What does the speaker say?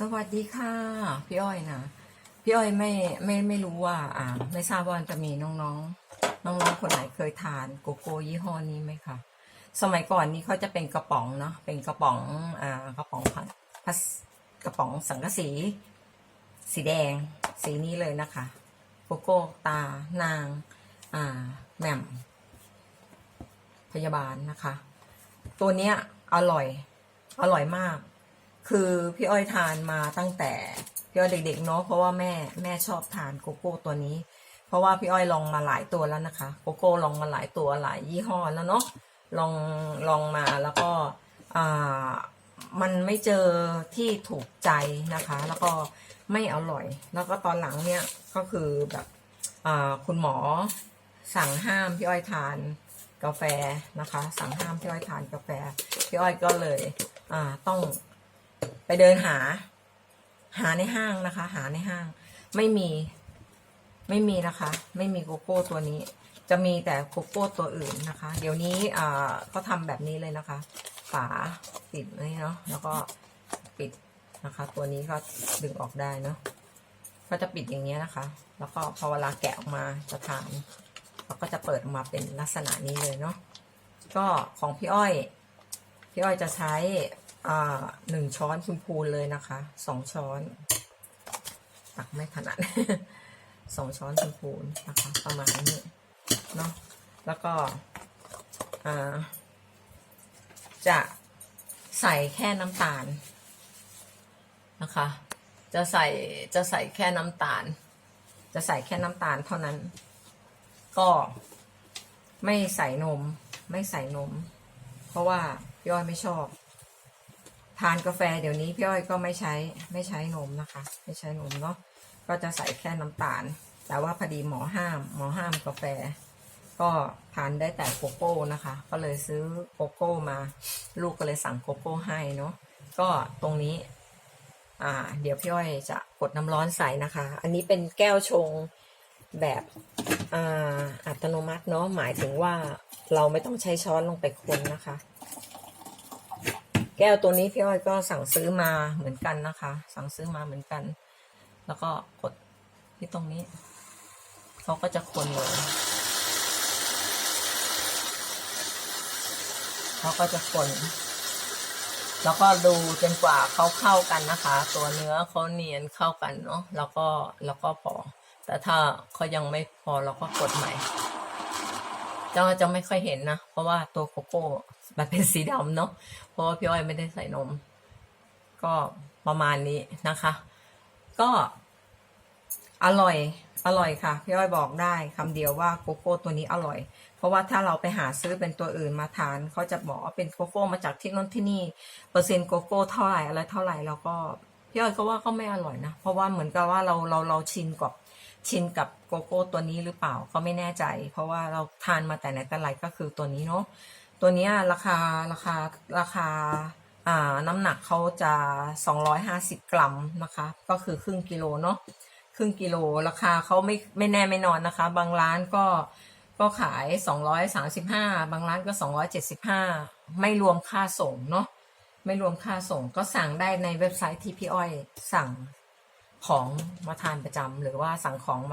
สวัสดีค่ะ พี่อ้อยนะพี่อ้อยไม่ไม่ไม่รู้ว่า อ่า ไม่ทราบว่าจะมีน้องๆ น้องๆคนไหนเคยทานโกโก้ยี่ห้อนี้ไหมคะสมัยก่อนนี้เขาจะเป็นกระป๋องเนาะเป็นกระป๋องอ่ากระป๋องพลาสกระป๋องสังกะสี สีแดง สีนี้เลยนะคะโกโก้ตานาง อ่าแหม่มพยาบาลนะคะ ตัวเนี้ยอร่อย อร่อยมาก คือพี่อ้อยทานมาตั้งแต่พี่อ้อยเด็กๆเนาะเพราะว่าแม่แม่ชอบทานโกโก้ตัวนี้ เพราะว่าพี่อ้อยลองมาหลายตัวแล้วนะคะ โกโก้ลองมาหลายตัวหลายยี่ห้อแล้วเนาะลองลองมาแล้วก็อ่ามันไม่เจอที่ถูกใจนะคะ แล้วก็ไม่อร่อย แล้วก็ตอนหลังเนี่ยก็คือแบบอ่าคุณหมอสั่งห้ามพี่อ้อยทานกาแฟนะคะ สั่งห้ามพี่อ้อยทานกาแฟพี่อ้อยก็เลยอ่าต้อง ไปเดินหา หาในห้างนะคะ หาในห้าง ไม่มี ไม่มีนะคะ ไม่มีโกโก้ตัวนี้ จะมีแต่โกโก้ตัวอื่นนะคะ เดี๋ยวนี้อ่าทำแบบนี้เลยนะคะ ฝาปิดนี่เนาะแล้วก็ปิดนะคะ ตัวนี้ก็ดึงออกได้เนาะก็จะปิดอย่างเงี้ยนะคะ แล้วก็พอเวลาแกะออกมาจะทานเราก็จะเปิดออกมาเป็นลักษณะนี้เลยเนาะก็ของพี่อ้อย พี่อ้อยจะใช้ หนึ่งช้อนพูนเลยนะคะสองช้อน ตักไม่ถนัดสองช้อนพูนนะคะประมาณนี้เนาะแล้วก็จะใส่แค่น้ำตาลนะคะ จะใส่จะใส่แค่น้ำตาล จะใส่แค่น้ำตาลเท่านั้น ก็ไม่ใส่นม ไม่ใส่นม เพราะว่าพี่อ้อยไม่ชอบ ทานกาแฟเดี๋ยวนี้พี่อ้อยก็ไม่ใช้ไม่ใช้นมนะคะ ไม่ใช้นมเนาะก็จะใส่แค่น้ำตาล แต่ว่าพอดีหมอห้าม หมอห้ามกาแฟ ก็ทานได้แต่โกโก้นะคะ ก็เลยซื้อโกโก้มา ลูกก็เลยสั่งโกโก้ให้เนาะก็ตรงนี้ อ่า เดี๋ยวพี่อ้อยจะกดน้ำร้อนใส่นะคะ อันนี้เป็นแก้วชงแบบอ่าอัตโนมัติเนาะหมายถึงว่าเราไม่ต้องใช้ช้อนลงไปคนนะคะ แก้วตัวนี้พี่อ้อยก็สั่งซื้อมาเหมือนกันนะคะ สั่งซื้อมาเหมือนกัน แล้วก็กดที่ตรงนี้เขาก็จะคนเลยเขาก็จะคน แล้วก็ดูจนกว่าเขาเข้ากันนะคะ ตัวเนื้อเขาเนียนเข้ากันเนาะแล้วก็แล้วก็พอ แต่ถ้าเขายังไม่พอเราก็กดใหม่จะจะไม่ค่อยเห็นนะ เพราะว่าตัวโกโก้มันเป็นสีดำเนาะเพราะว่าพี่อ้อยไม่ได้ใส่นม ก็ประมาณนี้นะคะ ก็อร่อยอร่อยค่ะ พี่อ้อยบอกได้คำเดียวว่าโกโก้ตัวนี้อร่อย เพราะว่าถ้าเราไปหาซื้อเป็นตัวอื่นมาทานเขาจะบอกว่าเป็นโกโก้มาจากที่นั่นที่นี่ เปอร์เซ็นต์โกโก้เท่าไหร่อะไรเท่าไหร่แล้วก็พี่อ้อยก็ว่าก็ไม่อร่อยนะ เพราะว่าเหมือนกับว่าเราเราเราชินกับ ชินกับโกโก้ตัวนี้หรือเปล่าก็ไม่แน่ใจ เพราะว่าเราทานมาแต่ไหนแต่ไรก็คือตัวนี้เนาะตัวนี้ราคาราคาราคาอ่าน้ำหนักเขาจะ 250 กรัมนะคะ ก็คือครึ่งกิโลเนาะครึ่งกิโลราคาเขาไม่ไม่แน่ไม่นอนนะคะ บางร้านก็ก็ขาย 235 บางร้านก็ 275 ไม่รวมค่าส่งเนาะไม่รวมค่าส่งก็สั่งได้ในเว็บไซต์ที่พี่อ้อยสั่ง ของมาทานประจำหรือว่าสั่งของ